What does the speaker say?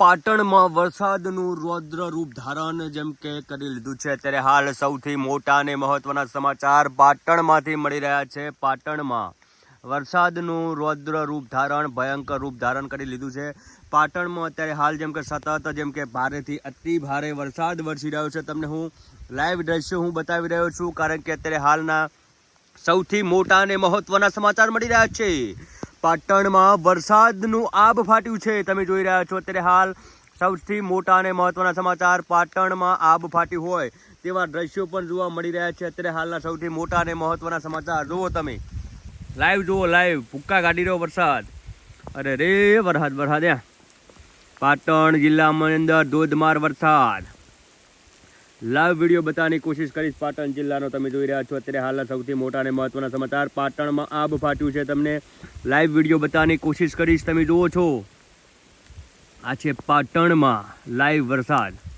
પાટણમાં વરસાદનું રૌદ્ર રૂપ ધારણ જેમ કે કરી લીધું છે, ત્યારે હાલ સૌથી મોટા અને મહત્વના સમાચાર પાટણમાંથી મળી રહ્યા છે. પાટણમાં વરસાદનું રૌદ્ર રૂપ ધારણ, ભયંકર રૂપ ધારણ કરી લીધું છે. પાટણમાં અત્યારે હાલ જેમ કે સતત જેમ કે ભારેથી અતિ ભારે વરસાદ વરસી રહ્યો છે. તમને હું લાઈવ દ્રશ્યો હું બતાવી રહ્યો છું, કારણ કે અત્યારે હાલના સૌથી મોટા અને મહત્વના સમાચાર મળી રહ્યા છે. પાટણમાં વરસાદનું આબ ફાટ્યું છે. તમે જોઈ રહ્યા છો અત્યારે હાલ સૌથી મોટા અને મહત્વના સમાચાર પાટણમાં આબ ફાટ્યું હોય તેવા દ્રશ્યો પણ જોવા મળી રહ્યા છે. અત્યારે હાલના સૌથી મોટા અને મહત્વના સમાચાર જુઓ તમે. લાઈવ જુઓ લાઈવ ભૂક્કા કાઢી રહ્યો વરસાદ. અરે રે, વરસાદ વરસાદ પાટણ જિલ્લામાં અંદર ધોધમાર વરસાદ. લાઈવ વીડિયો બતાવવાની કોશિશ કરીશ પાટણ જિલ્લાનો. તમે જોઈ રહ્યા છો અત્યારે હાલના સૌથી મોટા અને મહત્ત્વના સમાચાર. પાટણમાં આબ ફાટ્યું છે તમને લાઈવ વીડિયો બતાવવાની કોશિશ કરીશ. તમે જુઓ છો. આ છે પાટણમાં લાઈવ વરસાદ.